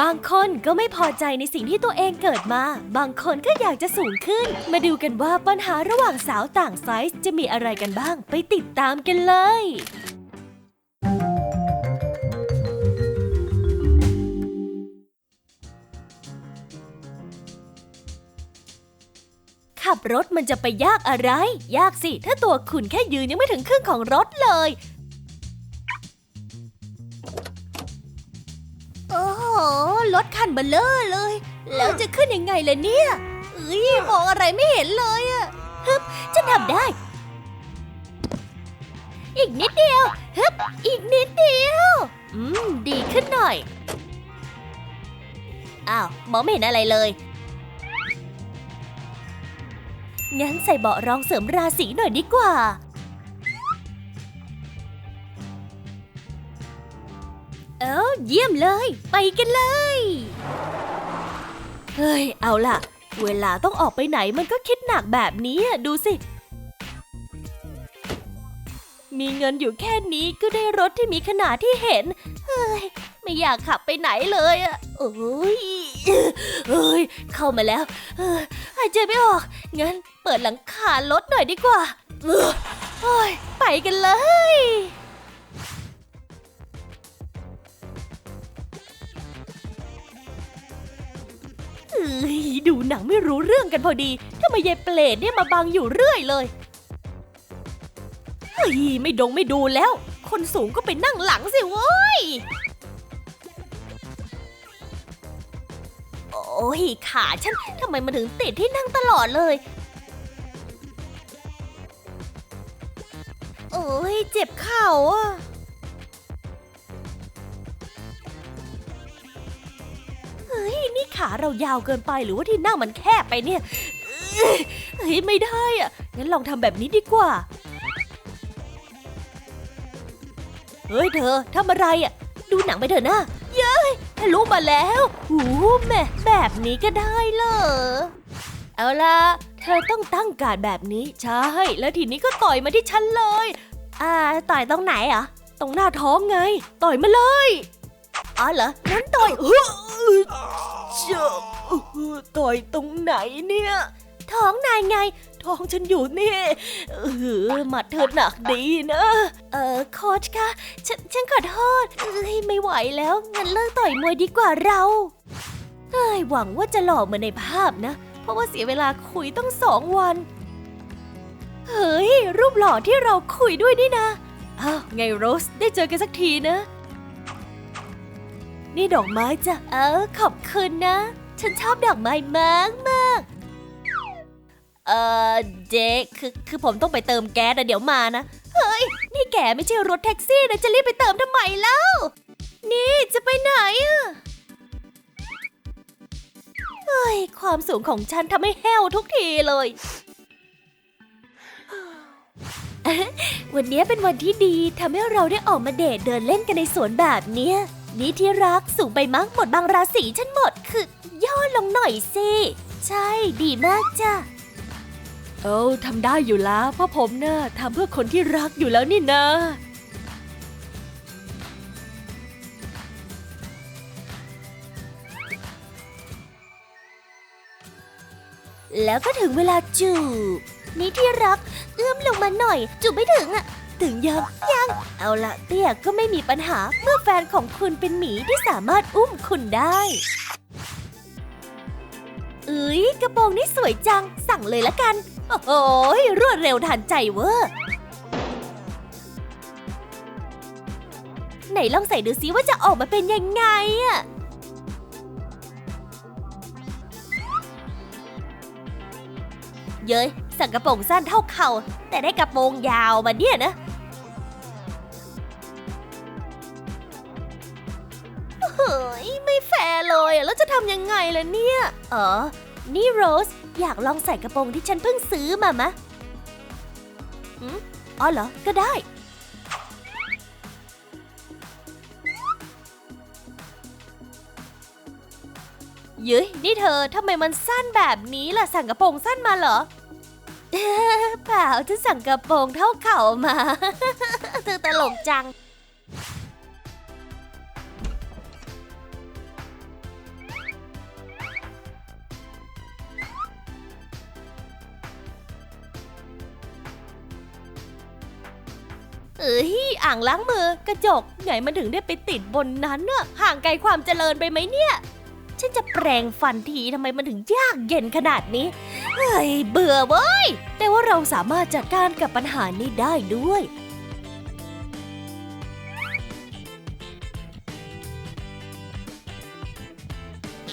บางคนก็ไม่พอใจในสิ่งที่ตัวเองเกิดมา บางคนก็อยากจะสูงขึ้น มาดูกันว่าปัญหาระหว่างสาวต่างไซส์จะมีอะไรกันบ้าง ไปติดตามกันเลยขับรถมันจะไปยากอะไร ยากสิ ถ้าตัวคุณแค่ยืนยังไม่ถึงครึ่งของรถเลย รถคันเบลเลอร์เลย แล้วจะขึ้นยังไงล่ะเนี่ยเอ้ยมองอะไรไม่เห็นเลยอะฮึบฉันทำได้ อีกนิดเดียวฮึบอีกนิดเดียว อืม ดีขึ้นหน่อย อ้าว มองไม่เห็นอะไรเลยงั้นใส่เบาะรองเสริมราศีหน่อยดีกว่า เอ้าเยี่ยมเลย ไปกันเลย เฮ้ย เอาล่ะ เวลาต้องออกไปไหนมันก็คิดหนักแบบนี้อะดูสิ มีเงินอยู่แค่นี้ก็ได้รถที่มีขนาดที่เห็น เฮ้ย ไม่อยากขับไปไหนเลยอะโอ้ยเฮ้ย เข้ามาแล้วเฮ้ยหายใจไม่ออก งั้นเปิดหลังคารถหน่อยดีกว่าเออโอ้ย ไปกันเลย ยดูหนังไม่รู้เรื่องกันพอดีทำไมยายเปลดเนี่ยมาบังอยู่เรื่อยเลย เฮ้ย ไม่ดงไม่ดูแล้ว คนสูงก็ไปนั่งหลังสิเว้ย โอ้ย ขาฉันทำไมมันถึงติดที่นั่งตลอดเลย โอ้ย เจ็บเข่าอะ ฮ้ยนี่ขาเรายาวเกินไปหรือว่าที่นั่งมันแคบไปเนี่ยเฮ้ยไม่ได้อะงั้นลองทำแบบนี้ดีกว่า เฮ้ยเธอทำอะไรอะ ดูหนังไปเถอะนะเย้ยทะลุมาแล้วหูแม่แบบนี้ก็ได้เหรอเอาล่ะ เธอต้องตั้งการแบบนี้ ใช่ แล้วทีนี้ก็ต่อยมาที่ฉันเลย อ่า ต่อยตรงไหนเหรอตรงหน้าท้องไง ต่อยมาเลย อ๋อเหรองั้นต่อย เจ็บต่อยตรงไหนเนี่ย ท้องนายไง ท้องฉันอยู่นี่ เออหมัดเธอหนักดีนะ เออโค้ชคะ ฉันฉันขอโทษเอ้ยไม่ไหวแล้ว งั้นเลิกต่อยมวยดีกว่าเราเฮ้ยหวังว่าจะหล่อเหมือนในภาพนะ เพราะว่าเสียเวลาคุยต้องสองวัน เฮ้ย รูปหล่อที่เราคุยด้วยนี่นะ อ้าว ไงโรสได้เจอกันสักทีนะ นี่ดอกไม้จ้ะเออขอบคุณนะ ฉันชอบดอกไม้มากมากเออเจคือคือผมต้องไปเติมแก๊สนะเดี๋ยวมานะ เฮ้ย นี่แกไม่ใช่รถแท็กซี่นะจะรีบไปเติมทำไมเล่า นี่จะไปไหนอะเฮ้ย ความสูงของฉันทำให้แห้วทุกทีเลย วันนี้เป็นวันที่ดีทำให้เราได้ออกมาเดทเดินเล่นกันในสวนแบบเนี้ย นี่ที่รักสูงไปมั้งหมดบางราศีฉันหมดคือย่อลงหน่อยสิ ใช่ดีมากจ้ะเอ้ทำได้อยู่แล้วเพราะผมนะ่ะทำเพื่อคนที่รักอยู่แล้วนี่นะแล้วก็ถึงเวลาจูบนี่ที่รัก เอื้อมลงมาหน่อย จูบไม่ถึงอะ ถึงยังยัง เอาละเตี้ยก็ไม่มีปัญหาเมื่อแฟนของคุณเป็นหมีที่สามารถอุ้มคุณได้เอ้ยกระโปรงนี่สวยจัง สั่งเลยละกัน โอ้โหรวดเร็วทันใจเวอร์ไหนลองใส่ดูซิว่าจะออกมาเป็นยังไงอะเย้ย สั่งกระโปรงสั้นเท่าเข่าแต่ได้กระโปรงยาวมาเนี่ยนะเฮ้ยไม่แฟร์เลยอะแล้วจะทำยังไงล่ะเนี่ยอ๋อนี่โรสอยากลองใส่กระโปรงที่ฉันเพิ่งซื้อมามะอืมอ๋อเหรอ ก็ได้ เย้ยนี่เธอทำไมมันสั้นแบบนี้ล่ะ สั่งกระโปรงสั้นมาเหรอ เปล่าฉันสั่งกระโปรงเท่าเข่ามา เธอตลกจัง เอ้ยอ่างล้างมือกระจกไหนมันถึงได้ไปติดบนนั้นเนอะห่างไกลความเจริญไปไหมเนี่ย ฉันจะแปรงฟันทีทำไมมันถึงยากเย็นขนาดนี้ เฮ้ยเบื่อเว้ย แต่ว่าเราสามารถจัดการกับปัญหานี้ได้ด้วย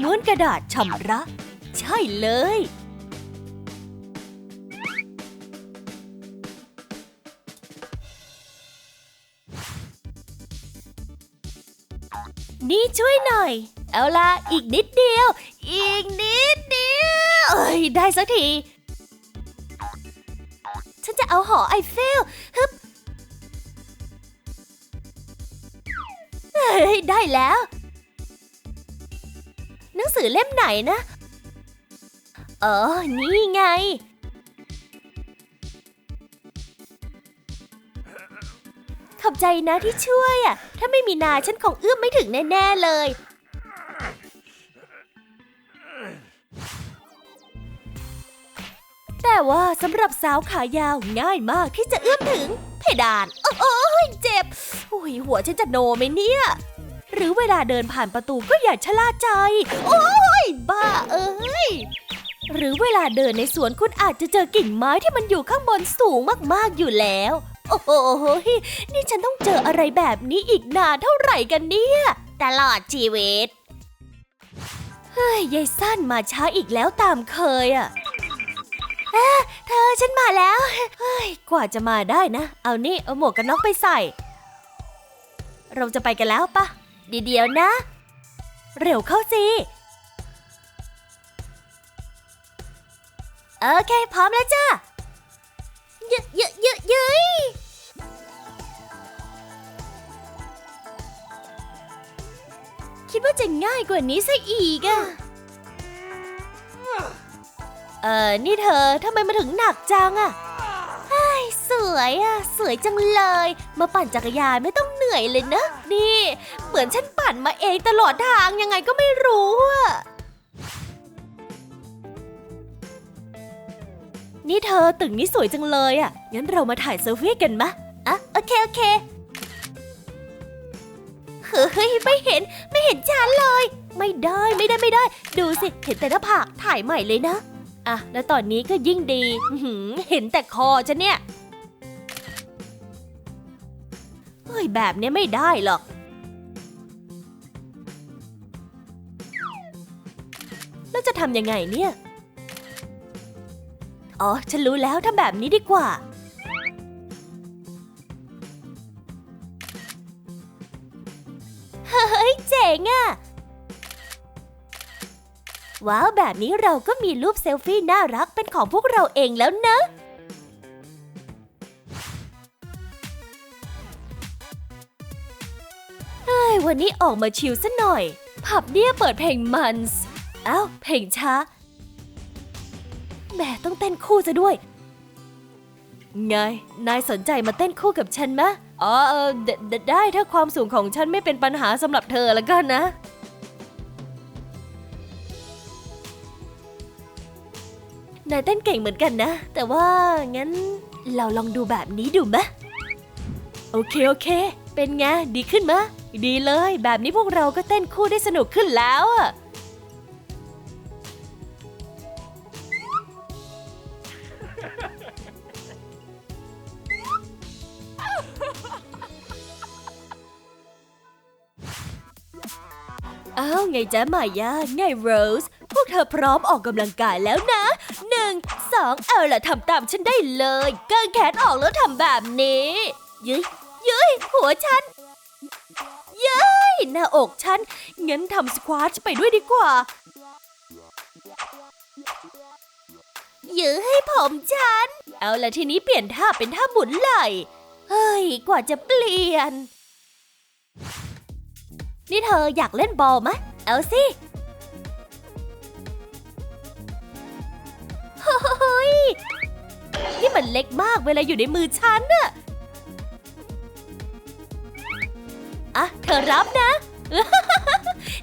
ม้วนกระดาษชำระ ใช่เลย นี่ช่วยหน่อย เอาละอีกนิดเดียว อีกนิด เอ้ยได้สักที ฉันจะเอาหอไอเฟลฮึบเฮ้ยได้แล้ว หนังสือเล่มไหนนะเออนี่ไง ขอบใจนะที่ช่วยอะ ถ้าไม่มีนาฉันคงเอื้อมไม่ถึงแน่ ๆ เลย แต่ว่าสำหรับสาวขายาวง่ายมากที่จะเอื้อมถึง เพดาน โอ้ยเจ็บโอ้ยหัวฉันจะโนไหมเนี่ย หรือเวลาเดินผ่านประตูก็อย่าชะล่าใจ โอ้ยบ้าเอ้ยหรือเวลาเดินในสวนคุณอาจจะเจอกิ่งไม้ที่มันอยู่ข้างบนสูงมากๆอยู่แล้ว โอ้โหนี่ฉันต้องเจออะไรแบบนี้อีกนานเท่าไหร่กันเนี่ย ตลอดชีวิต เฮ้ยยายสั้นมาช้าอีกแล้วตามเคยอะ เอเธอฉันมาแล้วเฮ้ยกว่าจะมาได้นะ เอานี่เอาหมวกกันน็อกไปใส่ เราจะไปกันแล้วปะดีเดียวนะ เร็วเข้าสิโอเค พร้อมแล้วจ้ะเยอะเยอะเยอะเย้ยคิดว่าจะง่ายกว่านี้ซะอีกอะ เออนี่เธอทำไมมาถึงหนักจังอะเฮ้สวยอะสวยจังเลย มาปั่นจักรยานไม่ต้องเหนื่อยเลยนะ นี่ เหมือนฉันปั่นมาเองตลอดทางยังไงก็ไม่รู้อะนี่เธอตึกนี้สวยจังเลยอะงั้นเรามาถ่ายเซลฟี่กันมะอะโอเคโอเคเฮ้ยไม่เห็นไม่เห็นฉันเลย ไม่ได้ไม่ได้ไม่ได้ ดูสิเห็นแต่หน้าผากถ่ายใหม่เลยนะ อะ แล้วตอนนี้ก็ยิ่งดีหืเห็นแต่คอฉันเนี่ย เฮ้ย แบบเนี้ยไม่ได้หรอก แล้วจะทำยังไงเนี่ย อ๋อ ฉันรู้แล้วทำแบบนี้ดีกว่าเฮ้ยเจ๋งอะ ว้าวแบบนี้เราก็มีรูปเซลฟี่น่ารักเป็นของพวกเราเองแล้วนะเฮ้ยวันนี้ออกมาชิลซะหน่อย ผับเนี่ยเปิดเพลงมันส์เอ้าเพลงช้าแหม่ต้องเต้นคู่ซะด้วย ไง นายสนใจมาเต้นคู่กับฉันมะอ๋อเดไดได้ถ้าความสูงของฉันไม่เป็นปัญหาสำหรับเธอแล้วกันนะ นายเต้นเก่งเหมือนกันนะ แต่ว่างั้นเราลองดูแบบนี้ดูมะโอเคโอเค เป็นไงดีขึ้นมะ ดีเลย แบบนี้พวกเราก็เต้นคู่ได้สนุกขึ้นแล้วอะอ้าวไงจ๊ะมายาไงโรส พวกเธอพร้อมออกกำลังกายแล้วนะ หนึ่งสองเอาล่ะทำตามฉันได้เลยเกินแขนออกแล้วทำแบบนี้ยึยยึยหัวฉันย้ยหน้าอกฉันงั้นทำสควอชไปด้วยดีกว่ายื้อให้ผมฉัน เอาละทีนี้เปลี่ยนท่าเป็นท่าหมุนไหล่เฮ้ย กว่าจะเปลี่ยน นี่เธออยากเล่นบอลไหมเอาสิ นี่มันเล็กมากเวลาอยู่ในมือฉันน่ะอะ เธอรับนะ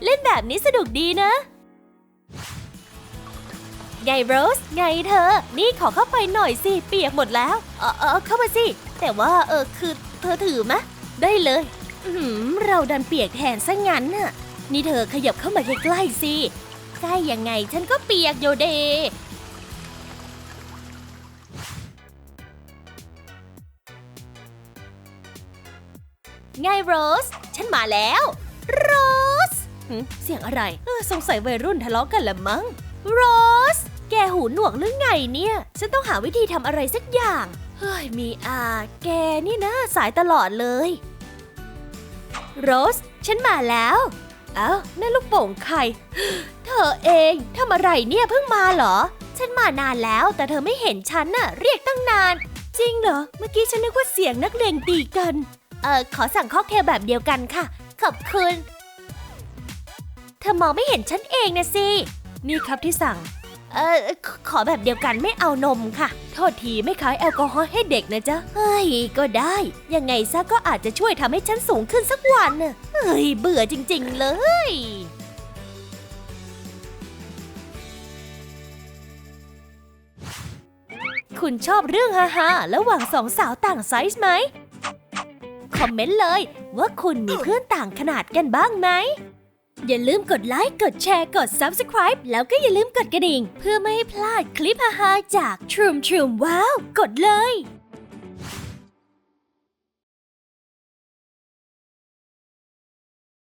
เล่นแบบนี้สนุกดีนะ ไงโรส ไงเธอ นี่ขอเข้าไปหน่อยสิ เปียกหมดแล้ว เออเออเข้ามาสิ แต่ว่าเออคือเธอถือมะ ได้เลยอือหือเราดันเปียกแทนซะงั้นน่ะ นี่เธอขยับเข้ามาใกล้ๆสิ ใกล้ยังไงฉันก็เปียกโยเด ไงโรส ฉันมาแล้ว โรสเสียงอะไรเออสงสัยวัยรุ่นทะเลาะกันละมั้ง โรส แกหูหนวกหรือไงเนี่ย ฉันต้องหาวิธีทำอะไรสักอย่าง เฮ้ย มีอา แกนี่นะสายตลอดเลย โรส ฉันมาแล้ว เอ้านั่นลูกโป่งใคร เธอเองทำอะไรเนี่ยเพิ่งมาเหรอ ฉันมานานแล้วแต่เธอไม่เห็นฉันน่ะ เรียกตั้งนาน จริงเหรอ เมื่อกี้ฉันนึกว่าเสียงนักเลงตีกัน เออขอสั่งค็อกเทลแบบเดียวกันค่ะ ขอบคุณ เธอมองไม่เห็นฉันเองนะสิ นี่ครับที่สั่ง เออขขอแบบเดียวกันไม่เอานมค่ะ โทษทีไม่ขายแอลกอฮอล์ให้เด็กนะจ๊ะ เฮ้ย ก็ได้ ยังไงซะก็อาจจะช่วยทำให้ฉันสูงขึ้นสักวันน่ะเฮ้ย เบื่อจริง ๆ เลยคุณชอบเรื่องฮาๆระหว่างสองสาวต่างไซส์ไหม คอมเมนต์เลย ว่าคุณมีเพื่อนต่างขนาดกันบ้างไหม อย่าลืมกดไลค์ กดแชร์ กด Subscribe แล้วก็อย่าลืมกดกระดิ่ง เพื่อไม่ให้พลาดคลิปฮาๆจาก Troom Troom ว้าว กดเลย